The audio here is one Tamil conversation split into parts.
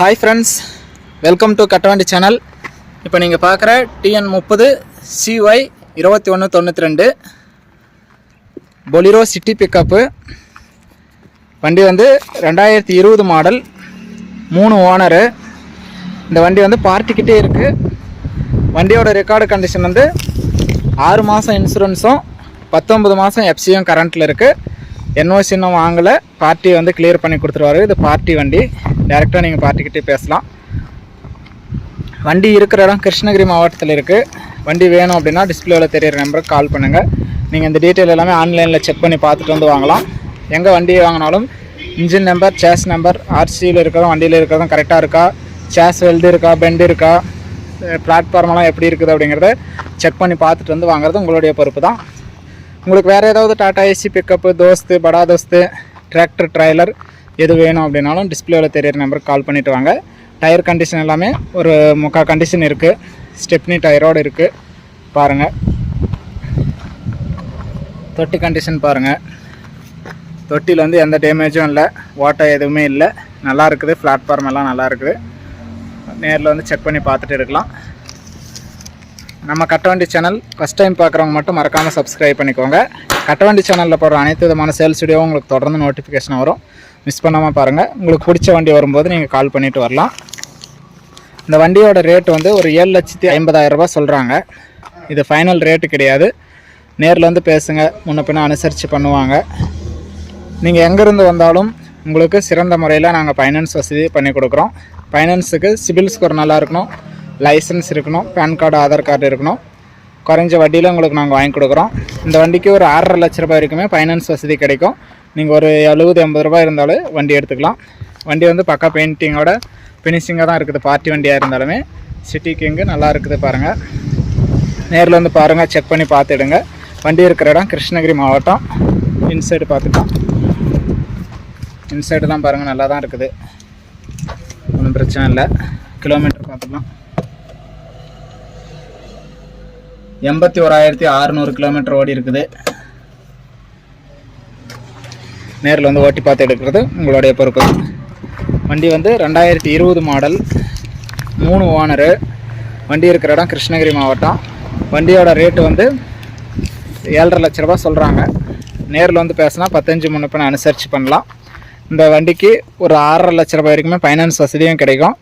Hi friends welcome to Kattavandi channel இப்போ நீங்கள் பார்க்குற டிஎன் முப்பது சிஒய் இருபத்தி ஒன்று தொண்ணூற்றி ரெண்டு பொலிரோ சிட்டி பிக்கப்பு வண்டி வந்து ரெண்டாயிரத்தி இருபது மாடல் மூணு ஓனரு இந்த வண்டி வந்து பார்ட்டிக்கிட்டே இருக்குது வண்டியோட ரெக்கார்டு கண்டிஷன் வந்து ஆறு மாதம் இன்சூரன்ஸும் பத்தொம்பது மாதம் எஃப்சியும் கரண்ட்டில் இருக்குது என்ஓசி இன்னும் வாங்கலை. பார்ட்டி வந்து கிளியர் பண்ணி கொடுத்துருவாரு. இது பார்ட்டி வண்டி. டேரெக்டாக நீங்கள் பார்ட்டிக்கிட்டே பேசலாம். வண்டி இருக்கிற இடம் கிருஷ்ணகிரி மாவட்டத்தில் இருக்குது வண்டி வேணும் அப்படின்னா டிஸ்பிளேவில் தெரியிற நம்பருக்கு கால் பண்ணுங்கள் நீங்கள் இந்த டீட்டெயில் எல்லாமே ஆன்லைனில் செக் பண்ணி பார்த்துட்டு வந்து வாங்கலாம். எங்கே வண்டியை வாங்கினாலும் இன்ஜின் நம்பர் சேஸ் நம்பர் ஆர்சியில் இருக்கிறதும் வண்டியில் இருக்கிறதும் கரெக்டாக இருக்கா? சேஸ் வெல்டு இருக்கா? பெண்டு இருக்கா? பிளாட்ஃபார்மெல்லாம் எப்படி இருக்குது அப்படிங்கிறத செக் பண்ணி பார்த்துட்டு வந்து வாங்குறது உங்களுடைய பொறுப்பு தான். உங்களுக்கு வேறு ஏதாவது டாட்டா ஏசி பிக்கப்பு தோஸ்து படா தோஸ்து டிராக்டர் ட்ரைலர் எது வேணும் அப்படின்னாலும் டிஸ்பிளேவில் தெரியிற நம்பருக்கு கால் பண்ணிவிட்டு வாங்க. டயர் கண்டிஷன் எல்லாமே ஒரு முக்கால் கண்டிஷன் இருக்குது ஸ்டெப்னி டயரோடு இருக்குது பாருங்கள் தொட்டி கண்டிஷன் பாருங்கள் தொட்டியில் வந்து எந்த டேமேஜும் இல்லை. ஓட்டை எதுவுமே இல்லை. நல்லா இருக்குது. பிளாட்ஃபார்ம் எல்லாம் நல்லா இருக்குது. நேரில் வந்து செக் பண்ணி பார்த்துட்டு இருக்கலாம். நம்ம கட்டவண்டி சேனல் ஃபஸ்ட் டைம் பார்க்குறவங்க மட்டும் மறக்காமல் சப்ஸ்கிரைப் பண்ணிக்கோங்க. கட்டவண்டி சேனலில் போடுற அனைத்து விதமான சேல்ஸ் வீடியோவும் உங்களுக்கு தொடர்ந்து நோட்டிஃபிகேஷன் வரும். மிஸ் பண்ணாமல் பாருங்கள் உங்களுக்கு பிடிச்ச வண்டி வரும்போது நீங்கள் கால் பண்ணிவிட்டு வரலாம். இந்த வண்டியோட ரேட் வந்து ஒரு ஏழு லட்சத்தி ஐம்பதாயிரம் ரூபாய் சொல்கிறாங்க இது ஃபைனல் ரேட்டு கிடையாது. நேரில் வந்து பேசுங்க. முன்ன பின்ன அனுசரித்து பண்ணுவாங்க. நீங்கள் எங்கேருந்து வந்தாலும் உங்களுக்கு சிறந்த முறையில் நாங்கள் ஃபைனான்ஸ் வசதி பண்ணி கொடுக்குறோம். ஃபைனான்ஸுக்கு சிபில் ஸ்கோர் நல்லா இருக்கணும். லைசன்ஸ் இருக்கணும். பேன் கார்டு ஆதார் கார்டு இருக்கணும். குறைஞ்ச வட்டியில் உங்களுக்கு நாங்கள் வாங்கி கொடுக்குறோம். இந்த வண்டிக்கு ஒரு ஆறரை லட்ச ரூபாய் வரைக்குமே ஃபைனான்ஸ் வசதி கிடைக்கும். நீங்கள் ஒரு எழுபது எண்பது ரூபாய் இருந்தாலும் வண்டி எடுத்துக்கலாம். வண்டி வந்து பக்கா பெயிண்டிங்கோட ஃபினிஷிங்காக தான் இருக்குது. பார்ட்டி வண்டியாக இருந்தாலுமே சிட்டி கிங்கு நல்லா இருக்குது பாருங்கள் நேரில் வந்து பாருங்கள் செக் பண்ணி பார்த்துடுங்க. வண்டி இருக்கிற இடம் கிருஷ்ணகிரி மாவட்டம். இன்சைடு பார்த்துக்கலாம். இன்சைடுலாம் பாருங்கள் நல்லா தான் இருக்குது. ஒன்றும் பிரச்சனை இல்லை. கிலோமீட்டர் பார்த்துக்கலாம். எண்பத்தி ஓராயிரத்தி ஆறுநூறு கிலோமீட்டர் ஓடி இருக்குது. நேரில் வந்து ஓட்டி பார்த்து எடுக்கிறது உங்களுடைய பொறுப்பு. வண்டி வந்து ரெண்டாயிரத்தி இருபது மாடல் மூணு ஓனரு வண்டி இருக்கிற இடம் கிருஷ்ணகிரி மாவட்டம். வண்டியோட ரேட்டு வந்து ஏழரை லட்ச ரூபா சொல்கிறாங்க நேரில் வந்து பேசினா பத்தஞ்சு முன்னப்பின அனுசரித்து பண்ணலாம். இந்த வண்டிக்கு ஒரு ஆறரை லட்ச ரூபாய் வரைக்குமே ஃபைனான்ஸ் வசதியும் கிடைக்கும்.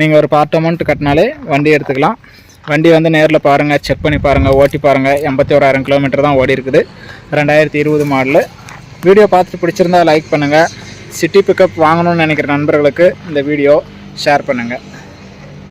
நீங்கள் ஒரு பார்ட் அமௌண்ட் கட்டினாலே வண்டி எடுத்துக்கலாம். வண்டி வந்து நேரில் பாருங்கள் செக் பண்ணி பாருங்கள் ஓட்டி பாருங்கள் எண்பத்தி ஓராயிரம் கிலோமீட்டர் தான் ஓடி இருக்குது. ரெண்டாயிரத்தி இருபது மாடலு வீடியோ பார்த்துட்டு பிடிச்சிருந்தா லைக் பண்ணுங்கள் சிட்டி பிக்கப் வாங்கணும்னு நினைக்கிற நண்பர்களுக்கு இந்த வீடியோ ஷேர் பண்ணுங்கள்